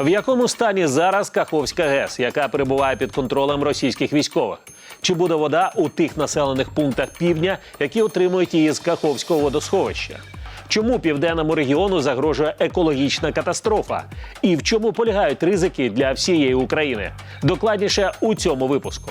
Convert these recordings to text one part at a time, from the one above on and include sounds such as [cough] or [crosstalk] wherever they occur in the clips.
В якому стані зараз Каховська ГЕС, яка перебуває під контролем російських військових? Чи буде вода у тих населених пунктах півдня, які отримують її з Каховського водосховища? Чому південному регіону загрожує екологічна катастрофа? І в чому полягають ризики для всієї України? Докладніше у цьому випуску.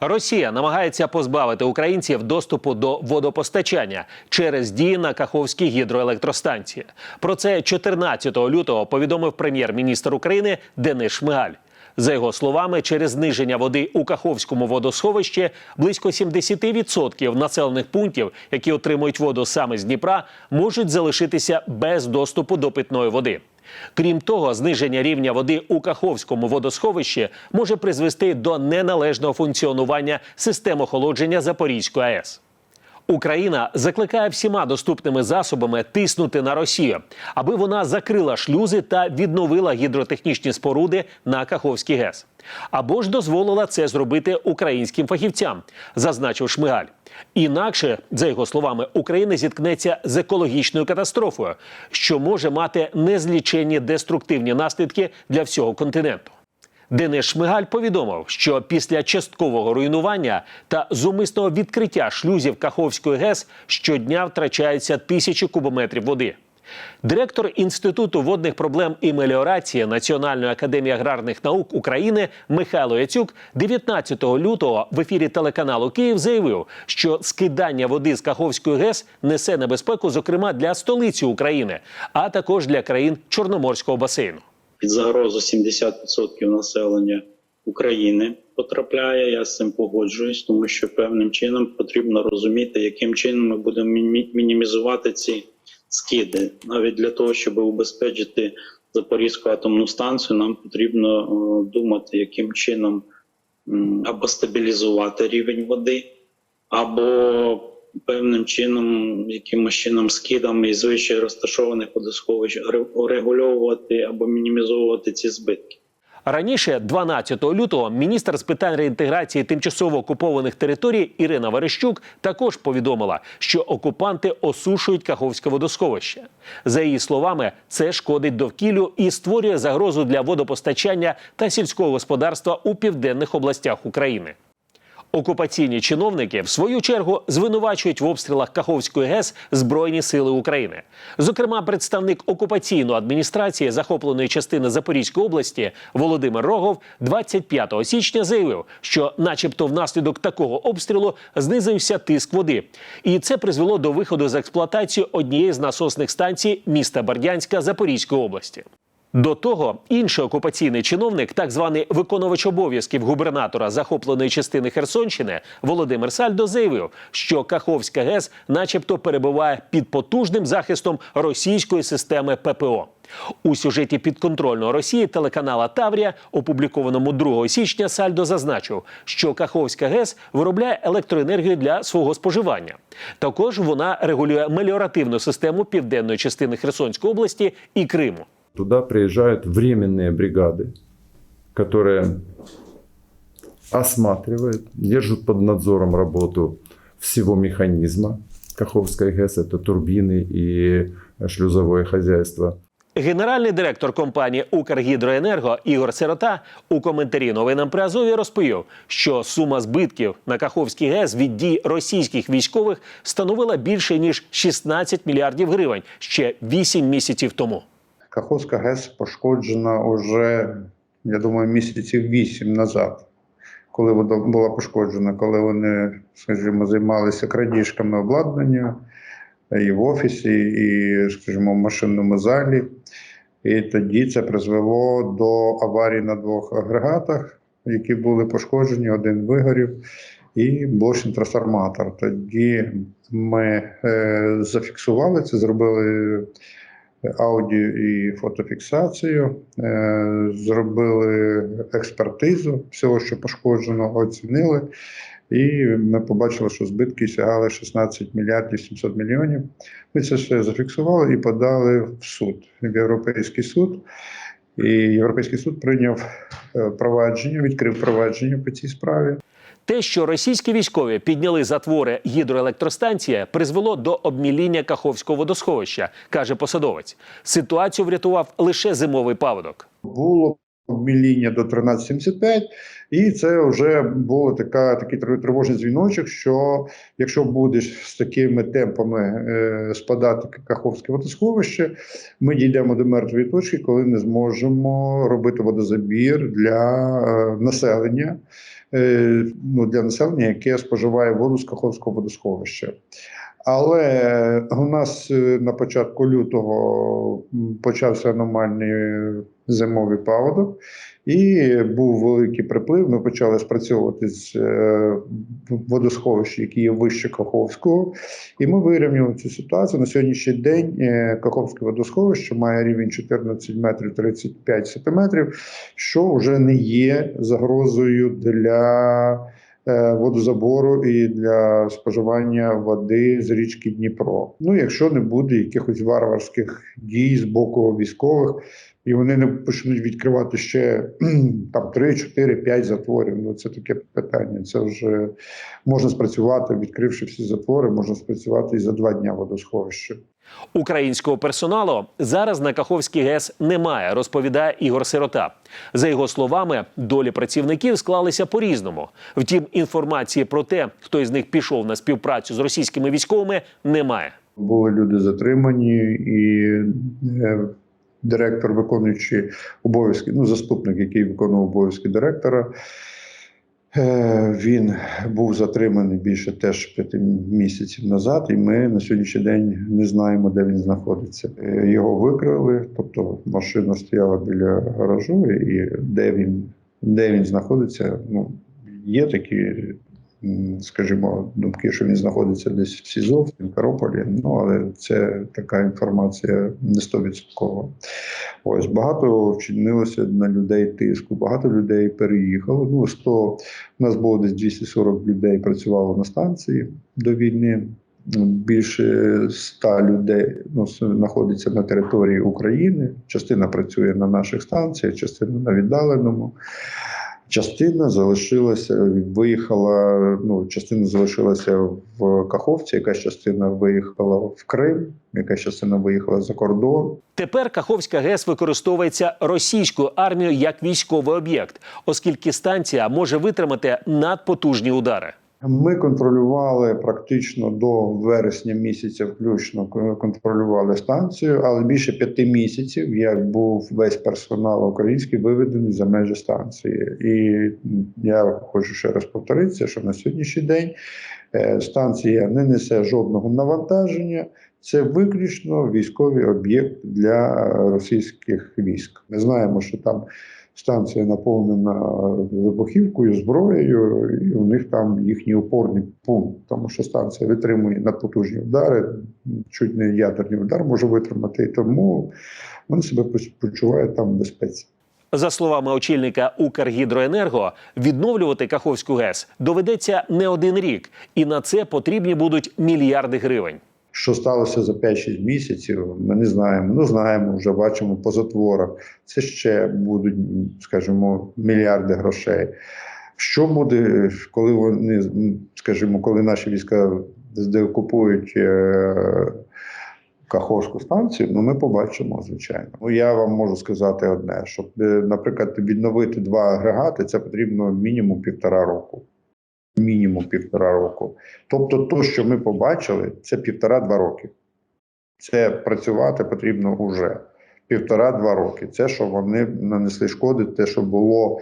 Росія намагається позбавити українців доступу до водопостачання через дії на Каховській гідроелектростанції. Про це 14 лютого повідомив прем'єр-міністр України Денис Шмигаль. За його словами, через зниження води у Каховському водосховищі близько 70% населених пунктів, які отримують воду саме з Дніпра, можуть залишитися без доступу до питної води. Крім того, зниження рівня води у Каховському водосховищі може призвести до неналежного функціонування систем охолодження Запорізької АЕС. Україна закликає всіма доступними засобами тиснути на Росію, аби вона закрила шлюзи та відновила гідротехнічні споруди на Каховський ГЕС. Або ж дозволила це зробити українським фахівцям, зазначив Шмигаль. Інакше, за його словами, Україна зіткнеться з екологічною катастрофою, що може мати незліченні деструктивні наслідки для всього континенту. Денис Шмигаль повідомив, що після часткового руйнування та зумисного відкриття шлюзів Каховської ГЕС щодня втрачаються тисячі кубометрів води. Директор Інституту водних проблем і меліорації Національної академії аграрних наук України Михайло Яцюк 19 лютого в ефірі телеканалу Київ заявив, що скидання води з Каховської ГЕС несе небезпеку, зокрема для столиці України, а також для країн Чорноморського басейну. Під загрозу 70% населення України потрапляє. Я з цим погоджуюсь, тому що певним чином потрібно розуміти, яким чином ми будемо мінімізувати ці скиди. Навіть для того, щоб убезпечити Запорізьку атомну станцію, нам потрібно е, думати, яким чином або стабілізувати рівень води, або певним чином, якимось чином скидами із вище розташованих водосховищ ре- регульовувати або мінімізовувати ці збитки. Раніше, 12 лютого, міністр з питань реінтеграції тимчасово окупованих територій Ірина Верещук також повідомила, що окупанти осушують Каховське водосховище. За її словами, це шкодить довкіллю і створює загрозу для водопостачання та сільського господарства у південних областях України. Окупаційні чиновники в свою чергу звинувачують в обстрілах Каховської ГЕС Збройні сили України. Зокрема, представник окупаційної адміністрації захопленої частини Запорізької області Володимир Рогов 25 січня заявив, що, начебто, внаслідок такого обстрілу знизився тиск води, і це призвело до виходу з експлуатації однієї з насосних станцій міста Бердянська Запорізької області. До того інший окупаційний чиновник, так званий виконувач обов'язків губернатора захопленої частини Херсонщини Володимир Сальдо заявив, що Каховська ГЕС, начебто, перебуває під потужним захистом російської системи ППО. У сюжеті підконтрольного Росії телеканала Таврія, опублікованому 2 січня, Сальдо зазначив, що Каховська ГЕС виробляє електроенергію для свого споживання. Також вона регулює меліоративну систему південної частини Херсонської області і Криму. Туда приезжают временные бригады, которые осматривают, держат под надзором работу всего механизма. Каховской ГЭС – это турбины и шлюзовое хозяйство. Генеральний директор компанії Укргідроенерго Ігор Сирота у коментарі новинам при Азові розповів, що сума збитків на Каховський ГЕС від дій російських військових становила більше ніж 16 мільярдів гривень ще 8 місяців тому. Каховська ГЕС пошкоджена вже, я думаю, місяців вісім назад, коли вона була пошкоджена, коли вони, скажімо, займалися крадіжками обладнання і в офісі, і, скажімо, в машинному залі. І тоді це призвело до аварії на двох агрегатах, які були пошкоджені, один вигорів, і блочний трансформатор. Тоді ми е, зафіксували це, зробили аудіо і фотофіксацію, е, зробили експертизу всього, що пошкоджено, оцінили. І ми побачили, що збитки сягали 16 мільярдів 700 мільйонів. Ми це все зафіксували і подали в суд, в Європейський суд. І Європейський суд прийняв е, провадження, відкрив провадження по цій справі. Те, що російські військові підняли затвори гідроелектростанції, призвело до обміління Каховського водосховища, каже посадовець. Ситуацію врятував лише зимовий паводок. Було обміління до 13,75, і це вже було така, такий тр- тривожний дзвіночок, що якщо будеш з такими темпами е, спадати Каховське водосховище, ми дійдемо до мертвої точки, коли не зможемо робити водозабір для е, населення, ну, для населення, яке споживає воду з Каховського водосховища. Але у нас е, на початку лютого почався аномальний зимовий паводок, і був великий приплив. Ми почали спрацьовувати з е, водосховища, які є вище Каховського, і ми вирівняли цю ситуацію. На сьогоднішній день е, Каховське водосховище має рівень 14 метрів 35 сантиметрів, що вже не є загрозою для е, водозабору і для споживання води з річки Дніпро. Ну, якщо не буде якихось варварських дій з боку військових, і вони не почнуть відкривати ще [clears throat] там 3, 4, 5 затворів. Ну це таке питання. Це вже можна спрацювати, відкривши всі затвори, можна спрацювати і за два дня водосховище. Українського персоналу зараз на Каховській ГЕС немає, розповідає Ігор Сирота. За його словами, долі працівників склалися по-різному. Втім, інформації про те, хто із них пішов на співпрацю з російськими військовими, немає. Були люди затримані, і е, директор, виконуючи обов'язки, ну заступник, який виконував обов'язки директора. е, Він був затриманий більше теж п'яти місяців назад, і ми на сьогоднішній день не знаємо, де він знаходиться. Е, Його викрили, тобто машина стояла біля гаражу, і де він, де він знаходиться, ну є такі скажімо, думки, що він знаходиться десь в СІЗО, в Сімферополі. Ну але це така інформація не стовідсоткова. Ось багато вчинилося на людей тиску, багато людей переїхало. Ну 100, у нас було десь 240 людей працювало на станції до війни. Більше 100 людей ну, знаходиться на території України. Частина працює на наших станціях, частина на віддаленому. Частина залишилася, виїхала. Ну, частина залишилася в Каховці, якась частина виїхала в Крим, якась частина виїхала за кордон. Тепер Каховська ГЕС використовується російською армією як військовий об'єкт, оскільки станція може витримати надпотужні удари. Ми контролювали практично до вересня місяця, включно контролювали станцію, але більше п'яти місяців як був весь персонал український виведений за межі станції. І я хочу ще раз повторитися, що на сьогоднішній день е, станція не несе жодного навантаження. Це виключно військовий об'єкт для російських військ. Ми знаємо, що там станція наповнена вибухівкою, зброєю, і у них там їхній опорний пункт, тому що станція витримує надпотужні удари, чуть не ядерний удар може витримати, і тому вони себе почувають там в безпеці. За словами очільника Укргідроенерго, відновлювати Каховську ГЕС доведеться не один рік, і на це потрібні будуть мільярди гривень. Що сталося за 5-6 місяців, ми не знаємо. Ну знаємо, вже бачимо по затворах. Це ще будуть, скажімо, мільярди грошей. Що буде, коли вони, скажімо, коли наші війська деокупують е, Каховську станцію, ну ми побачимо, звичайно. Ну я вам можу сказати одне: щоб, е, наприклад, відновити два агрегати, це потрібно мінімум півтора року. Мінімум півтора року. Тобто, то, що ми побачили, це півтора-два роки. Це працювати потрібно уже півтора-два роки. Це що вони нанесли шкоди, те, що було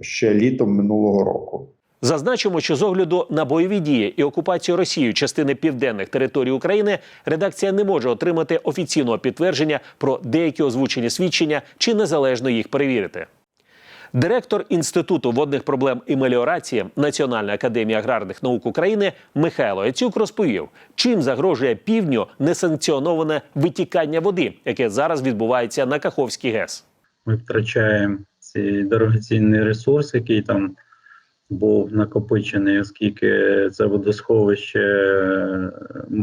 ще літом минулого року. Зазначимо, що з огляду на бойові дії і окупацію Росією частини південних територій України редакція не може отримати офіційного підтвердження про деякі озвучені свідчення чи незалежно їх перевірити. Директор Інституту водних проблем і меліорації Національної академії аграрних наук України Михайло Яцюк розповів, чим загрожує півдню несанкціоноване витікання води, яке зараз відбувається на Каховській ГЕС. ми втрачаємо цей дорогоцінний ресурс, який там був накопичений, оскільки це водосховище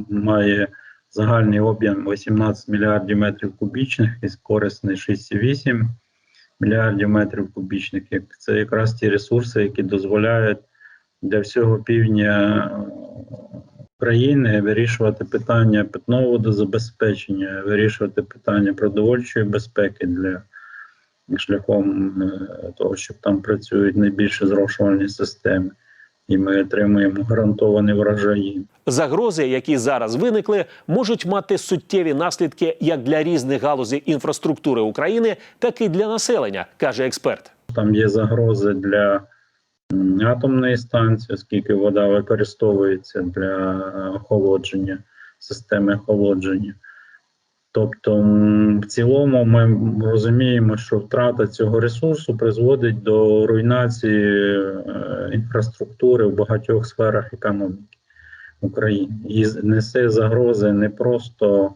має загальний об'єм 18 мільярдів метрів кубічних і корисний 6,8 мільярдів метрів кубічних. Це якраз ті ресурси, які дозволяють для всього півдня країни вирішувати питання питного водозабезпечення, вирішувати питання продовольчої безпеки для шляхом е, того, щоб там працюють найбільше зрошувальні системи, і ми отримуємо гарантовані врожаї. Загрози, які зараз виникли, можуть мати суттєві наслідки як для різних галузей інфраструктури України, так і для населення, каже експерт. Там є загрози для атомної станції, оскільки вода використовується для охолодження, системи охолодження. Тобто, в цілому, ми розуміємо, що втрата цього ресурсу призводить до руйнації е, інфраструктури в багатьох сферах економіки України і несе загрози не просто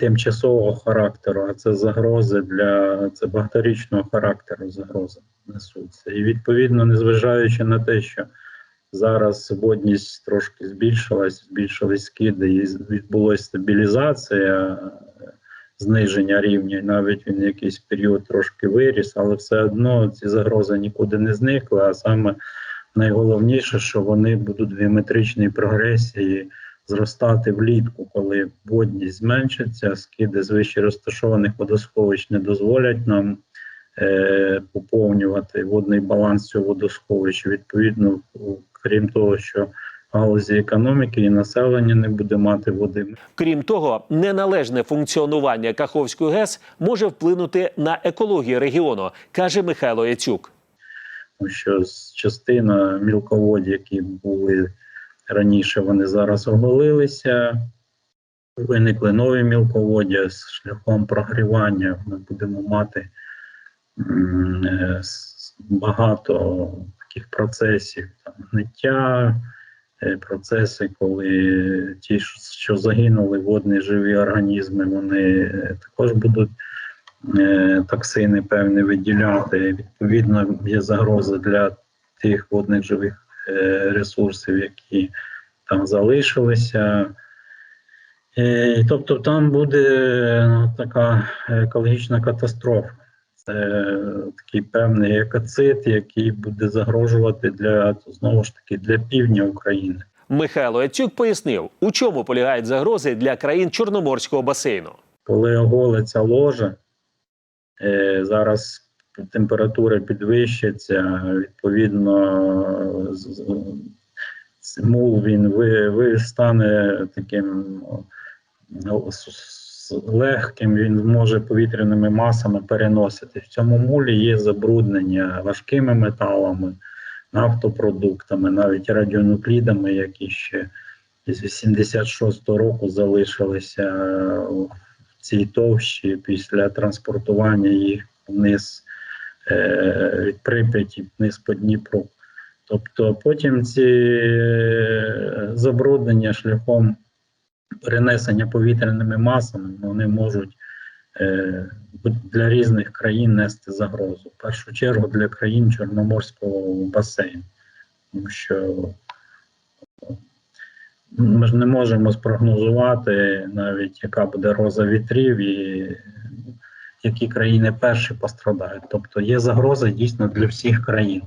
тимчасового характеру, а це загрози для це багаторічного характеру загрози несуться. І відповідно, незважаючи на те, що зараз водність трошки збільшилась, збільшились скиди, і відбулася стабілізація, е, зниження рівня, навіть він якийсь період трошки виріс, але все одно ці загрози нікуди не зникли. А саме найголовніше, що вони будуть в геометричній прогресії зростати влітку, коли водність зменшиться, скиди з вище розташованих водосховищ не дозволять нам е, поповнювати водний баланс цього водосховища. Відповідно, крім того, що галузі економіки і населення не буде мати води. Крім того, неналежне функціонування Каховської ГЕС може вплинути на екологію регіону, каже Михайло Яцюк. що частина мілководів, які були раніше, вони зараз оголилися. Виникли нові мілководдя з шляхом прогрівання. Ми будемо мати е, багато таких процесів там, гниття, е, процеси, коли ті, що- загинули водні живі організми, вони е, також будуть е, токсини певні виділяти. Відповідно, є загроза для тих водних живих ресурсів, які там залишилися. Тобто там буде така екологічна катастрофа. Це такий певний екоцид, який буде загрожувати для знову ж таки для півдня України. Михайло Яцюк пояснив, у чому полягають загрози для країн Чорноморського басейну. коли оголиться ложа, е, зараз температура підвищиться, відповідно, мул він ви, ви стане таким ну, легким, він зможе повітряними масами переносити. В цьому мулі є забруднення важкими металами, нафтопродуктами, навіть радіонуклідами, які ще з 86-го року залишилися в цій товщі після транспортування їх вниз е, від Прип'яті вниз по Дніпру. Тобто потім ці е, забруднення шляхом перенесення повітряними масами вони можуть е, для різних країн нести загрозу. В першу чергу для країн Чорноморського басейну, тому що ми ж не можемо спрогнозувати навіть, яка буде роза вітрів і які країни перші пострадають. Тобто є загроза дійсно для всіх країн.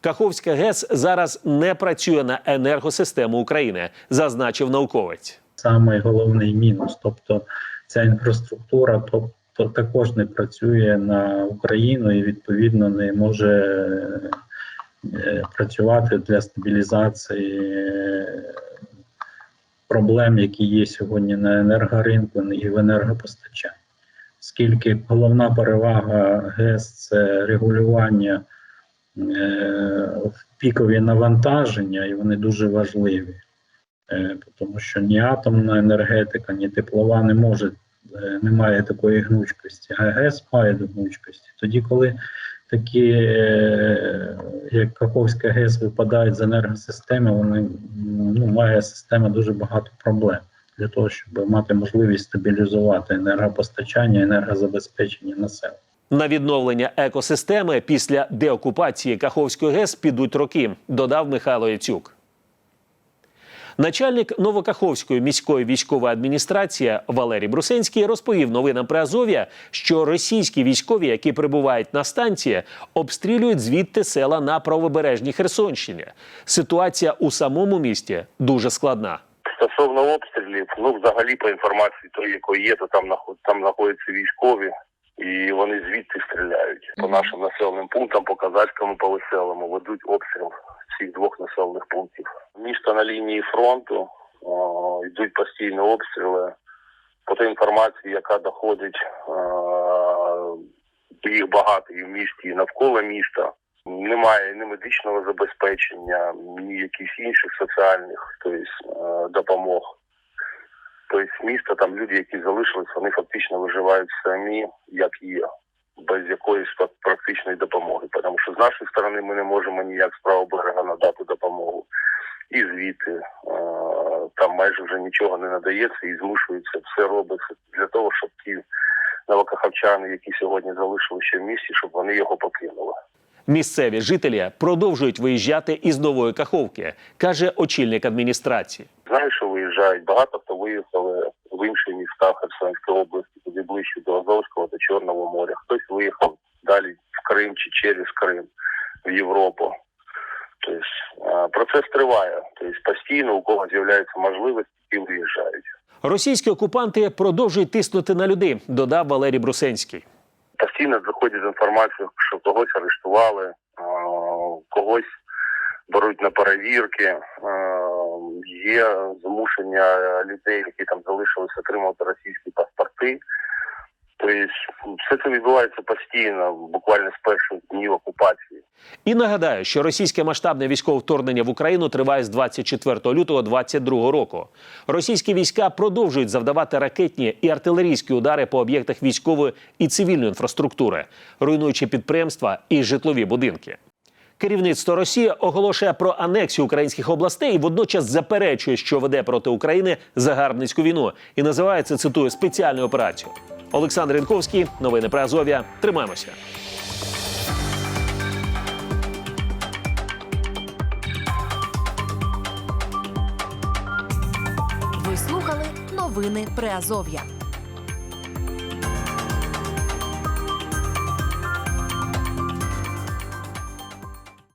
Каховська ГЕС зараз не працює на енергосистему України, зазначив науковець. Саме головний мінус. Тобто ця інфраструктура тобто, також не працює на Україну і відповідно не може е, працювати для стабілізації е, проблем, які є сьогодні на енергоринку і в енергопостачанні. Оскільки головна перевага ГЕС це регулювання е, в пікові навантаження, і вони дуже важливі. Е, тому що ні атомна енергетика, ні теплова не може, е, не має такої гнучкості, а ГЕС має гнучкості. Тоді, коли такі, е, як Каховська ГЕС, випадають з енергосистеми, вони ну, має система дуже багато проблем для того, щоб мати можливість стабілізувати енергопостачання, енергозабезпечення населення. На відновлення екосистеми після деокупації Каховської ГЕС підуть роки, додав Михайло Яцюк. Начальник Новокаховської міської військової адміністрації Валерій Брусенський розповів новинам Приазов'я, що російські військові, які прибувають на станції, обстрілюють звідти села на правобережній Херсонщині. Ситуація у самому місті дуже складна. Стосовно обстрілів, ну взагалі по інформації, то якої є, то там наход там знаходяться військові, і вони звідти стріляють по нашим населеним пунктам, по казацькому, по веселому ведуть обстріл цих двох населених пунктів. Місто на лінії фронту йдуть постійні обстріли. По тій інформації, яка доходить, е, їх багато і в місті, і навколо міста. Немає ні медичного забезпечення, ні якихось інших соціальних тобто, допомог. Тобто з міста там люди, які залишились, вони фактично виживають самі, як є, без якоїсь практичної допомоги. Тому що з нашої сторони ми не можемо ніяк з берега надати допомогу. І звідти е, там майже вже нічого не надається і змушується, все робиться для того, щоб ті новокахавчани, які сьогодні залишили ще в місті, щоб вони його покинули. Місцеві жителі продовжують виїжджати із нової Каховки, каже очільник адміністрації. Знаю, що виїжджають. Багато хто виїхали в інші міста Херсонської області, туди ближче до Азовського та Чорного моря. Хтось виїхав далі в Крим чи через Крим в Європу. Тобто процес триває. Тобто постійно у кого з'являються можливості, і виїжджають. Російські окупанти продовжують тиснути на людей, додав Валерій Брусенський. Постійно заходять з інформацією, що когось арештували, когось беруть на перевірки. Є змушення людей, які там залишилися отримувати російські паспорти. Тобто все це відбувається постійно, буквально з перших днів окупації. І нагадаю, що російське масштабне військове вторгнення в Україну триває з 24 лютого 2022 року. Російські війська продовжують завдавати ракетні і артилерійські удари по об'єктах військової і цивільної інфраструктури, руйнуючи підприємства і житлові будинки. Керівництво Росії оголошує про анексію українських областей і водночас заперечує, що веде проти України загарбницьку війну, і називає це цитую спеціальну операцію. Олександр Янковський, новини про Азов'я. Тримаємося. Ви слухали новини Приазов'я.